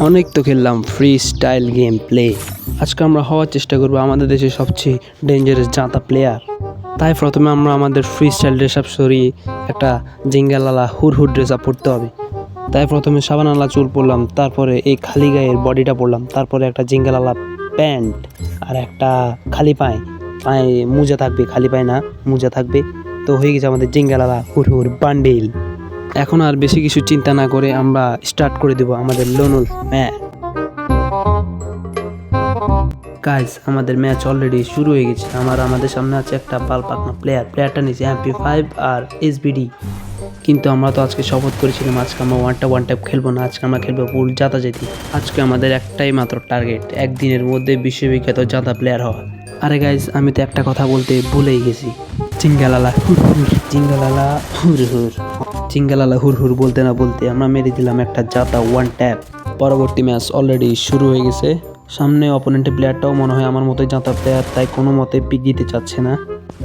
অনেক তো খেললাম ফ্রি স্টাইল গেম প্লে আজকে আমরা হওয়ার চেষ্টা করব আমাদের দেশের সবচেয়ে ডেঞ্জারাস জাঁতা প্লেয়ার তাই প্রথমে আমরা আমাদের ফ্রি স্টাইল ড্রেস আপ সরিয়ে একটা জিঙ্গালালা হুর হুর ড্রেস আপ পরতে হবে। তাই প্রথমে সাবানালা চুল পরলাম, তারপরে এই খালি গায়ের বডিটা পরলাম, তারপরে একটা জিঙ্গালালা প্যান্ট আর একটা খালি পায়ে। পায়ে মোজা থাকবে, খালি পায়ে না, মোজা থাকবে। তো হয়ে গেছে আমাদের জিঙ্গালালা হুর হুর বান্ডিল এখন আর বেশি কিছু চিন্তা না করে আমরা স্টার্ট করে দেব আমাদের লোনুল ম্যাচ গাইজ আমাদের ম্যাচ অলরেডি শুরু হয়ে গেছে। আমার, আমাদের সামনে আছে একটা বাল পাকনা প্লেয়ার প্লেয়ারটা নিচে এমপি ফাইভ আর এসবিডি কিন্তু আমরা তো আজকে শপথ করেছিলাম, আজকে আমরা ওয়ানটা ওয়ান টাইপ খেলব না, আজকে আমরা খেলব ফুল জাতাজাতি আজকে আমাদের একটাই মাত্র টার্গেট একদিনের মধ্যে বিশ্ববিখ্যাত জাতা প্লেয়ার হওয়া। আরে গাইজ আমি তো একটা কথা বলতে ভুলেই গেছি। চিঙ্গালালা চিঙ্গালালা হুর হুর। চিঙ্গালালা হুর হুর বলতে না বলতে আমরা মেরে দিলাম একটা জাতা ওয়ান ট্যাপ পরবর্তী ম্যাচ অলরেডি শুরু হয়ে গেছে। সামনে অপোনেন্টের প্লেয়ারটাও মনে হয় আমার মতোই জাতা প্লেয়ার তাই কোনো মতে পিক দিতে চাচ্ছে না।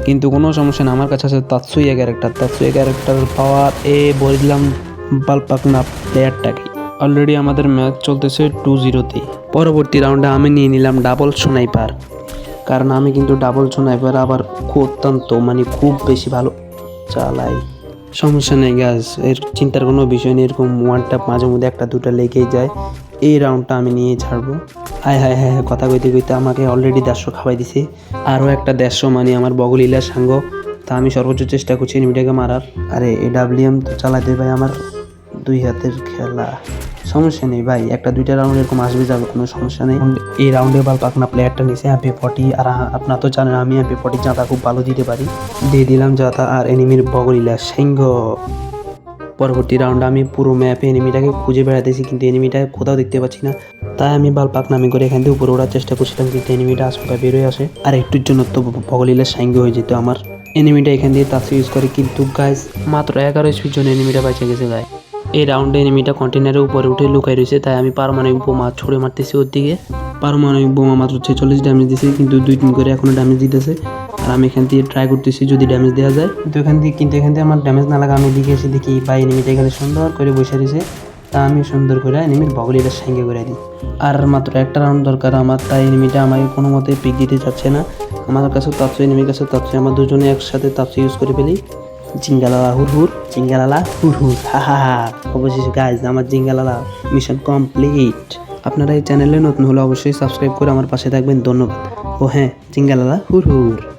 কিন্তু কোনো সমস্যা না আমার কাছে আছে তাৎসুইয়া ক্যারেক্টার তাৎসুইয়া ক্যারেক্টার পাওয়ার এ বলে দিলাম বালপাকনা প্লেয়ারটাকে অলরেডি আমাদের ম্যাচ চলতেছে টু জিরোতে পরবর্তী রাউন্ডে আমি নিয়ে নিলাম ডাবল সোনাইপার কারণ আমি কিন্তু ডাবল সোনাইপার আবার খুব অত্যন্ত মানে খুব বেশি ভালো চালাই। সমস্যা নেই গ্যাস এর চিন্তার কোনো বিষয় নেই, এরকম ওয়ান ট্যাপ মাঝে মধ্যে একটা, দুটা লেগেই যায়। এই রাউন্ডটা আমি নিয়ে ছাড়বো। হায় হায় হ্যাঁ হ্যাঁ কথা কইতে কইতে আমাকে অলরেডি দেড়শো খাওয়াই দিছে। আরও একটা দেড়শো মানে আমার বগলিলার সাঙ্গ। তা আমি সর্বোচ্চ চেষ্টা করছি এনিমিটাকে মারার। আরে এ ডাব্লিউএম তো চালাতে ভাই আমার দুই হাতের খেলা। সমস্যা নেই ভাই, একটা দুইটা রাউন্ড এরকম আসবে যাবে, কোনো সমস্যা নেই। এই রাউন্ডে বাল পাকনা প্লেয়ারটা নিছে হ্যাপি ফর্টি আর আপনার তো জানেন আমি হ্যাপি ফর্টি জাতা খুব ভালো দিতে পারি। দিয়ে দিলাম জাতা আর এনিমির বগলিলা সিংহ। পরবর্তী রাউন্ডে আমি পুরো ম্যাপে এনিমিটাকে খুঁজে বেড়াতেছি, কিন্তু এনিমিটা কোথাও দেখতে পাচ্ছি না। তাই আমি বাল পাক নামে করে এখান থেকে উপরে ওড়ার চেষ্টা করছিলাম, কিন্তু এনিমিটা আশপাশে বেরোয় আসে। আর একটুর জন্য তো বগলিলা সাইঙ্গ হয়ে যেত আমার। এনিমিটা এখান দিয়ে তাস ইউজ করে, কিন্তু গাইস মাত্র এগারো স্পিড জন্য এনিমিটা বেঁচে গেছে গায়ে এই রাউন্ডে এনিমিটা কন্টেনারের উপরে উঠে লুকাই রয়েছে, তাই আমি পারমাণবিক বোমা ছুড়ে মারতেছি ওর দিকে পারমাণবিক বোমা মাত্র ছেচল্লিশ ড্যামেজ দিছে, কিন্তু দুই তিন করে এখনও ড্যামেজ দিতেছে। আর আমি এখান থেকে ট্রাই করতেছি যদি ড্যামেজ দেওয়া যায়। কিন্তু এখান থেকে কিন্তু এখান থেকে আমার ড্যামেজ না লাগা আমি দিকে এসে দেখি বা এনিমিটা এখানে সুন্দর করে বসে রয়েছে। তা আমি সুন্দর করে এনিমির বগলিটা সঙ্গে করে দিই। আর মাত্র একটা রাউন্ড দরকার আমার, তাই এনিমিটা আমাকে কোনো মতে পিক দিতে চাচ্ছে না। আমার কাছে তাপসি এনিমির কাছে তাপসি, আমার দুজনে একসাথে তাপসি ইউজ করে ফেলি। জিঙ্গালালা হুর হুর, জিঙ্গালালা হুর হুর, হা হা হা। অবশেষে গাইজ আমার জিঙ্গালালা মিশন কমপ্লিট আপনারা এই চ্যানেলে নতুন হলে অবশ্যই সাবস্ক্রাইব করে আমার পাশে থাকবেন। ধন্যবাদ। ও হ্যাঁ জিঙ্গালালা হুর হুর।